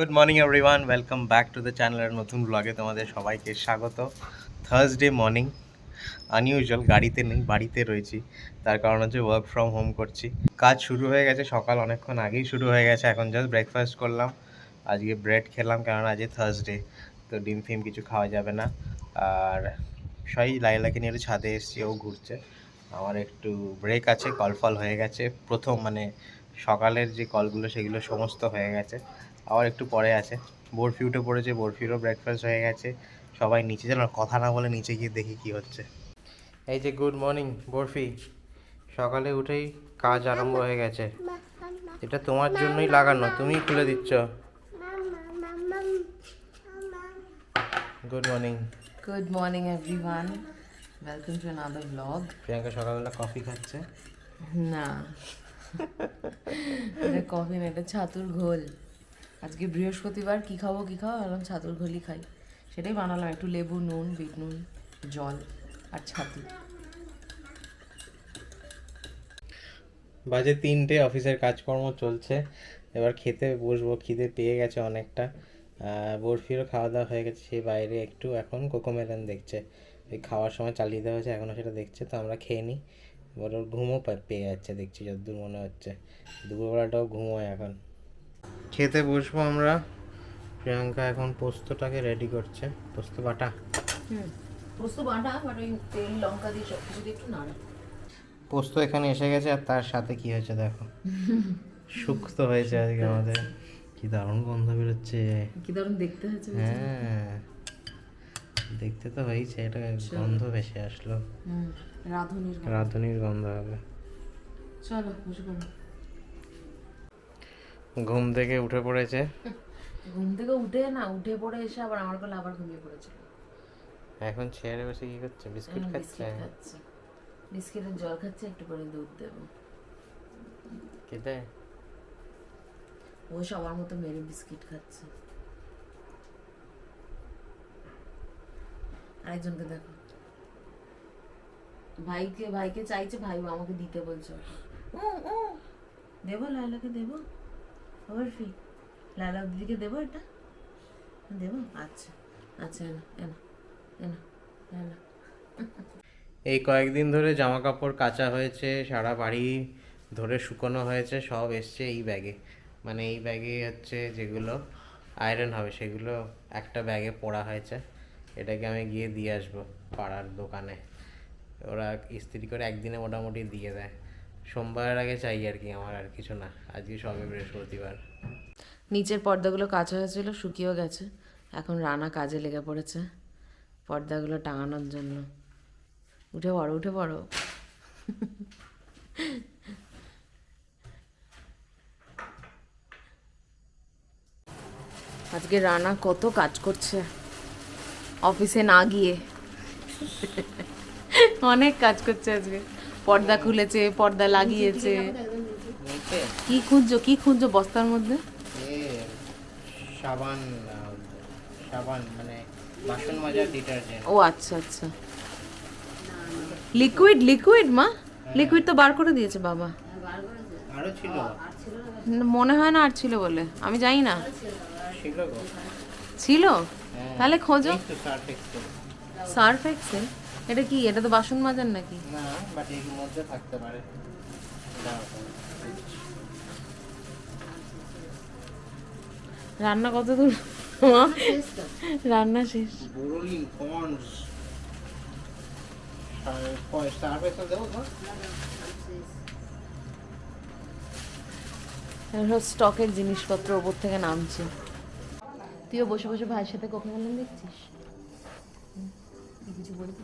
Good morning everyone welcome back to the চ্যানেলের নতুন ব্লগে তোমাদের সবাইকে স্বাগত। থার্সডে মর্নিং আনইউজুয়াল গাড়িতে নেই, বাড়িতে রয়েছি। তার কারণ হচ্ছে ওয়ার্ক ফ্রম হোম করছি। কাজ শুরু হয়ে গেছে, সকাল অনেকক্ষণ আগেই শুরু হয়ে গেছে। এখন জাস্ট ব্রেকফাস্ট করলাম। আজকে ব্রেড খেলাম কারণ আজকে থার্সডে তো ডিম ফিম কিছু খাওয়া যাবে না। আর সবাই লাইলাকে নিয়ে ছাদে এসেছি, ও ঘুরছে। আমার একটু ব্রেক আছে, কল ফল হয়ে গেছে। প্রথম মানে সকালের যে কলগুলো সেগুলো সমস্ত হয়ে গেছে। আবার একটু পরে আছে। বরফি উঠে পড়েছে বরফিরও ব্রেকফাস্ট হয়ে গেছে। সবাই নিচে যেন কথা না বলে নিচে গিয়ে দেখি কি হচ্ছে। এই যে গুড মর্নিং বরফি। সকালে উঠেই কাজ আরম্ভ হয়ে গেছে। এটা তোমার জন্যই লাগানো তুমিই খুলে দিচ্ছ। Good morning Good morning, everyone. Welcome to another vlog. Priyanka সকালবেলা কফি খাচ্ছে। না। এটা কফি না এটা ছাতুর ঘোল। আজকে বৃহস্পতিবার কি খাব কি খাব? ভাবলাম ছাতুর ঘোলই খাই। সেটাই বানালাম, একটু লেবু, নুন, বিট নুন, জল আর ছাতু। বাজে তিনটে, অফিসের কাজকর্ম চলছে। এবার খেতে বসবো, খিদে পেয়ে গেছে অনেকটা। বরফিরও খাওয়া দাওয়া হয়ে গেছে, সে বাইরে একটু এখন কোকোমেলন দেখছে। ওই খাওয়ার সময় চালিয়ে দেওয়া হয়েছে এখনও সেটা দেখছে, তো আমরা খেয়ে নিই। এবার ওর ঘুমও পেয়ে যাচ্ছে, দেখছি যতদূর মনে হচ্ছে। দুপুরবেলাটাও ঘুমোয় এখন। খেতে বসবো আমরা। প্রিয়াঙ্কা এখন পোস্তটাকে রেডি করছে। পোস্ত বাটা। পোস্ত বাটা বাট ওই তেল লঙ্কা দিয়ে সব কিছু একটু নাড়া। পোস্ত এখানে এসে গেছে আর তার সাথে কি হয়েছে দেখো। শুক্তো হয়েছে আজকে আমাদের। কি দারুণ গন্ধ বেরোচ্ছে। কি দারুণ দেখতে হয়েছে হ্যাঁ দেখতে তো হয়েছে এটা গন্ধ ভেসে আসলো। হুম রাঁধুনির গন্ধ। হবে। চলো বসে ঘুম থেকে উঠে পড়েছে। ঘুম থেকে উঠে না উঠে পড়ে এসে আবার আমার কোলে আবার ঘুমিয়ে পড়েছিল এখন চেয়ারে বসে কি করছে? বিস্কুট খাচ্ছে? বিস্কিট খাচ্ছে। বিস্কিটের জল খাচ্ছে একটু করে দুধ দেবো। খেতে? ও সবার মতো মেরে বিস্কিট খাচ্ছে। আরেকজনকে দেখো। ভাইকে ভাইকে চাইছে ভাই আমাকে দিতে বলছে। ও ও দেবো লালাকে দেবো। বরফি লালা দিদিকে দেবো এটা? দেবো? আচ্ছা। আচ্ছা এনো এনো এনো এই কয়েকদিন ধরে জামা কাপড় কাচা হয়েছে, সারা বাড়ি ধরে শুকোনো হয়েছে, সব এসছে এই ব্যাগে। মানে এই ব্যাগে হচ্ছে যেগুলো আয়রন হবে, সেগুলো একটা ব্যাগে পড়া হয়েছে। এটাকে আমি গিয়ে দিয়ে আসব পাড়ার দোকানে। ওরা ইস্ত্রি করে একদিনে মোটামুটি দিয়ে দেয়। সোমবারের আগে চাই আর কি আমার আর কিছু না। আজকে সবে বৃহস্পতিবার। নিচের পর্দাগুলো কাঁচা হয়েছিল, শুকিয়েও গেছে। এখন রানা কাজে লেগে পড়েছে, পর্দাগুলো টাঙানোর জন্য। উঠে পড়ো উঠে পড়ো। আজকে রানা কত কাজ করছে, অফিসে না গিয়ে। অনেক কাজ করছে আজকে। পর্দা খুলেছে পর্দা লাগিয়েছে। কি খুঁজছো কি খুঁজছো বস্তার মধ্যে? সাবান সাবান মানে বাসন মাজার ডিটারজেন্ট। ও আচ্ছা আচ্ছা। লিকুইড লিকুইড মা। লিকুইড তো বার করে দিয়েছে বাবা। আরও ছিল। মনে হয় না আর ছিল বলে। আমি জানি না। ছিল তাহলে খোঁজো। সার্ফ এক্সেল সার্ফ এক্সেল এটা কি? এটা তো বাসন মাজার নাকি? না বাট এর মধ্যে থাকতে পারে। রান্না কত দূর? রান্না শেষ। বোরোলিন সব স্টকের জিনিসপত্র ওপর থেকে নামছে। তুইও বসে বসে ভাইয়ের সাথে কখন দেখছিস? কিছু বলবি?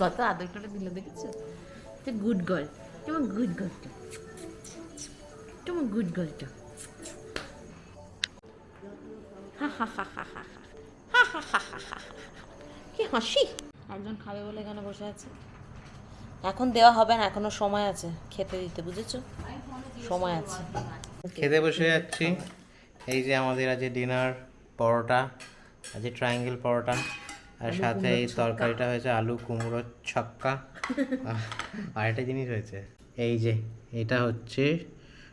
কত আদর করে দিল দেখেছ তো গুড গার্ল তোমার গুড গার্লটা তোমার গুড গার্লটা কি হাসি? একজন খাবে বলে এখানে বসে আছে। এখন দেওয়া হবে না এখনও সময় আছে। খেতে দিতে বুঝেছ? সময় আছে। খেতে বসে যাচ্ছি। এই যে আমাদের আজ ডিনার পরোটা আজ ট্রায়াঙ্গেল পরোটা। আর সাথে এই তরকারিটা হয়েছে আলু কুমড়ো ছক্কা। আর একটা জিনিস হয়েছে। এই যে এটা হচ্ছে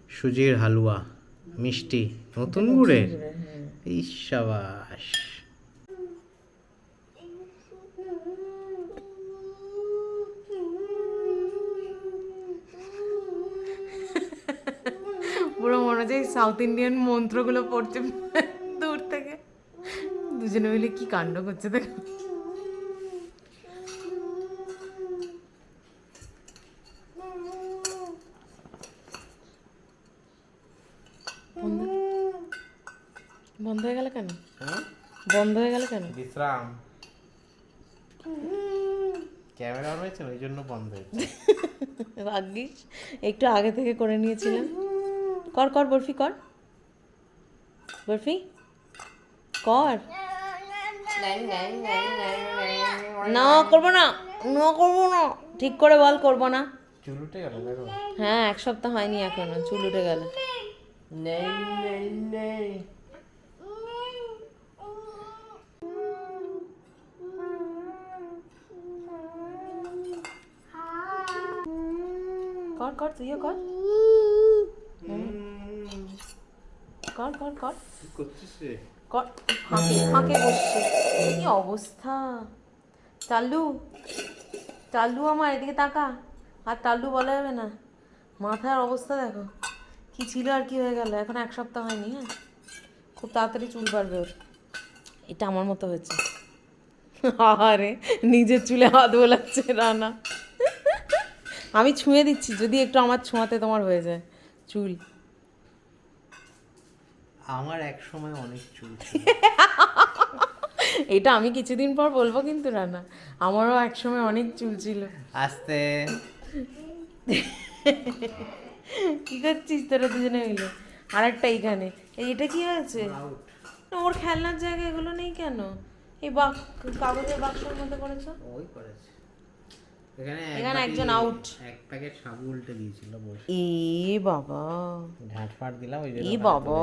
সুজির হালুয়া মিষ্টি নতুন গুড়ের। ইসাবাস পুরো মনে হচ্ছে সাউথ ইন্ডিয়ান মন্ত্রগুলো পড়ছে দূর থেকে। দুজনে মিলে কি কাণ্ড করছে দেখ। বন্ধ। হয়ে গেল কেন? বন্ধ হয়ে গেল কেন? বিশ্রাম। ক্যামেরা রয়েছে ওই জন্য বন্ধ হয়েছে। ভাগ্যিস একটু আগে থেকে করে নিয়েছিলাম। কর কর বরফি কর। বরফি? কর। না করব না। না করব না। ঠিক করে বল করব না। চুল উঠে গেল হ্যাঁ এক সপ্তাহ হয়নি এখনও চুল উঠে গেল। কর কর তুইও কর। কর কর কর। কর ফাঁকে ফাঁকে বসছে। কি অবস্থা? চাল্লু চাল্লু আমার এদিকে তাকা। আর টাল্লু বলা যাবে না। মাথার অবস্থা দেখো। কি ছিল আর কি হয়ে গেল? এখন এক সপ্তাহ হয়নি হ্যাঁ? খুব তাড়াতাড়ি চুল পারবে ওর। এটা আমার মতো হয়েছে। আরে নিজের চুলে হাত বোলাচ্ছে রানা। আমি ছুঁয়ে দিচ্ছি যদি একটু আমার ছোঁয়াতে তোমার হয়ে যায়। চুল। আমার এক সময় অনেক চুল এটা আমি কিছুদিন পর বলব কিন্তু রানা আমারও এক সময় অনেক চুল ছিল। আস্তে। কি করছিস তোরা দুজনে মিলে? আর একটা এইখানে এই এটা কি হয়েছে ওর খেলনার জায়গা এগুলো নেই কেন? এই বাক কাগজের বাক্সের মধ্যে করেছ? ওই করেছে। এখানে একজন out। এক প্যাকেট সাবু উল্টে দিয়েছিল বসে। এ বাবা। ঝাঁট দিলাম ওই জন্য বাবা।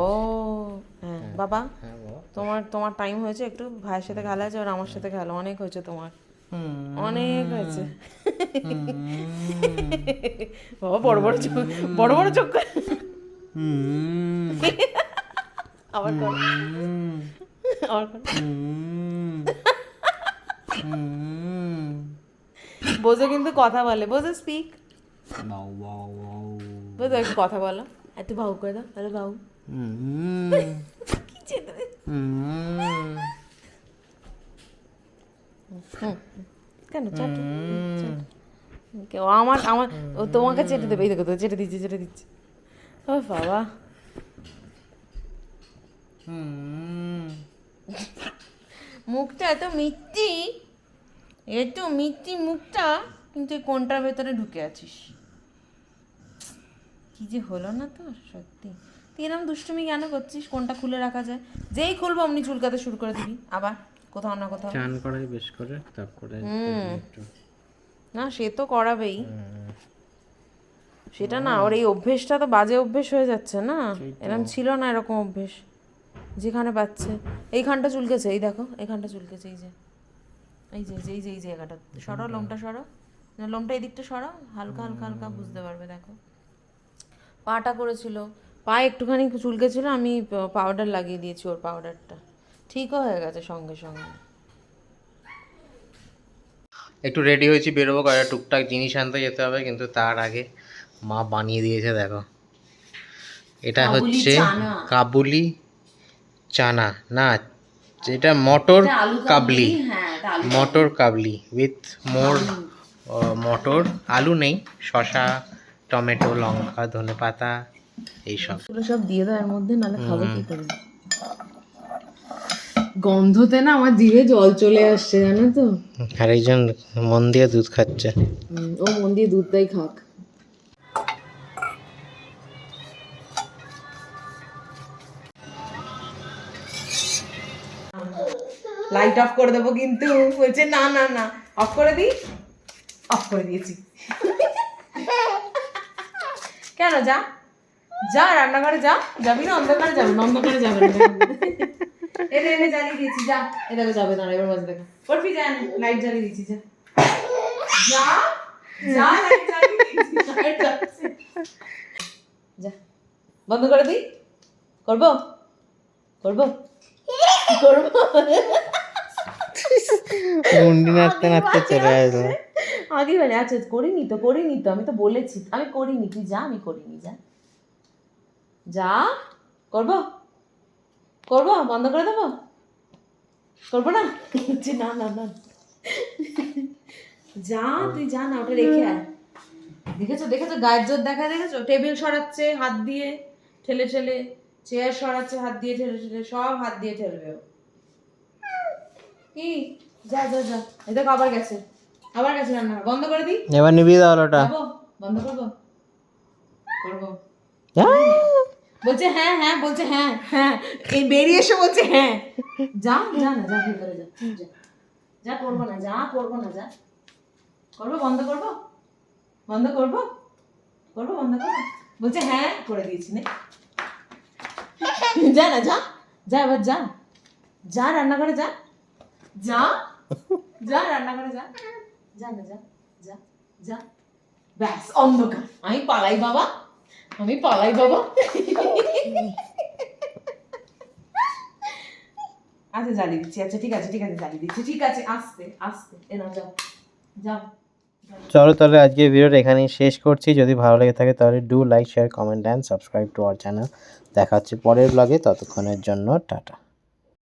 হ্যাঁ বাবা হ্যাঁ বাবা তোমার তোমার টাইম হয়েছে একটু? ভাইয়ের সাথে খেলা আছে আর আমার সাথে খেলো। অনেক হয়েছে তোমার। অনেক হয়েছে। বাবা বড় বড় চোখ বড় বড় চোখ আবার আবার বোঝো কিন্তু কথা বলে। বোঝো স্পিক বোঝো একটু কথা বলো। একটু ভাউ করে দাও হ্যালো ভাউ কি হুম। কেন চাট কেউ আমার আমার ও তোমাকে চেটে দেবে। এই দেখো তো চেটে দিচ্ছে চেটে দিচ্ছে। ও বাবা। মুখটা এত মিষ্টি। এত মিষ্টি মুখটা কিন্তু এই কোনটার ভেতরে ঢুকে আছিস? কি যে হলো না তো সত্যি। তুই এরকম দুষ্টুমি কেন করছিস? কোনটা খুলে রাখা যায়? যেই খুলবো অমনি চুলকাতে শুরু করে দিবি। আবার কোথাও না কোথাও। চান করাই বেশ করে তারপরে না সে তো করাবেই। সেটা না ওর এই অভ্যেসটা তো বাজে অভ্যেস হয়ে যাচ্ছে না। এরকম ছিল না এরকম অভ্যেস। যেখানে পাচ্ছে। এইখানটা চুলকেছে এই দেখো এইখানটা চুলকেছে এই যে। এই যে এই যে, এই জায়গাটা। সরো লোমটা সরো। না, লোমটা এদিকটা সরো। হালকা হালকা হালকা বুঝতে পারবে দেখো। পাটা করেছিল। পা একটুখানি চুলকেছিল আমি পাউডার লাগিয়ে দিয়েছি ওর পাউডারটা ঠিকও হয়ে গেছে সঙ্গে সঙ্গে। একটু রেডি হয়েছি বেরোবো কয়েকটা টুকটাক জিনিস আনতে যেতে হবে কিন্তু তার আগে মা বানিয়ে দিয়েছে দেখো। এটা হচ্ছে কাবুলি চানা। না যেটা মটর কাবলি হ্যাঁ মটর কাবলি। উইথ মোর মটর। আলু নেই শসা টমেটো লঙ্কা ধনে পাতা এইসব। এগুলো সব দিয়ে দাও এর মধ্যে নাহলে খাব কি করে? গন্ধতে না আমার জিভে জল চলে আসছে জানো তো? আর এইজন মন দিয়ে দুধ খাচ্ছে। ও মন দিয়ে দুধটাই খাক। লাইট অফ করে দেবো কিন্তু। বলছে, না না না অফ করে দিই? অফ করে দিয়েছি। কেন যা? যা, রান্নাঘরে যা। যাবি না? অন্ধকারে যাবে না? অন্ধকারে যাবে না। এনে এনে জ্বালিয়ে দিয়েছি, যা। এ দেখো, যাবে না এবার মাঝে দেখো। করবি যা লাইট জ্বালিয়ে দিয়েছি, যা। যা? যা যা বন্ধ করে দিই? করব? করব? করব? মুন্ডি নাড়তে নাড়তে চলে আসলো। আগে বলে আচ্ছা করিনি তো করিনি তো আমি তো বলেছি আমি করিনি তুই যা আমি করিনি যা। যা করব করব বন্ধ করে দেবো? করব না? বলছি, না না না। যা তুই যা না ওটা রেখে আয়। দেখেছ দেখেছ গায়ের জোর দেখা দেখেছ? টেবিল সরাচ্ছে হাত দিয়ে ঠেলে ঠেলে চেয়ার সরাচ্ছে হাত দিয়ে ঠেলে ঠেলে সব হাত দিয়ে ঠেলবে কি? যা যা যা। এই দেখো আবার গেছে। আবার গেছে রান্না। বন্ধ করে দিই? এবার নিবি দাও ওটা। বন্ধ করব? করব। বলছে হ্যাঁ হ্যাঁ বলছে হ্যাঁ হ্যাঁ। এই বেরিয়ে এসে বলছে হ্যাঁ। যা যা না যা ভিতরে যা। যা করব না যা করব না যা। করব বন্ধ করব? বন্ধ করব? করব বন্ধ করব? বলছে হ্যাঁ করে দিয়েছি নে। যা না যা। যা এবার যা। যা রান্নাঘরে যা। যা। যা, রান্নাঘরে যা। যা না যা যা যা। ব্যাস, অন্ধকার। আমি পালাই, বাবা। আমি পালাই, বাবা। আচ্ছা দিচ্ছি। আচ্ছা ঠিক আছে ঠিক আছে দিচ্ছি। ঠিক আছে যাও। যাও। চলো তাহলে আজকে ভিডিওটা এখানেই শেষ করছি। যদি ভালো লেগে থাকে তাহলে do like, share, comment, and subscribe to our channel. দেখা হচ্ছে পরের ব্লগে। ততক্ষণের জন্য, টাটা।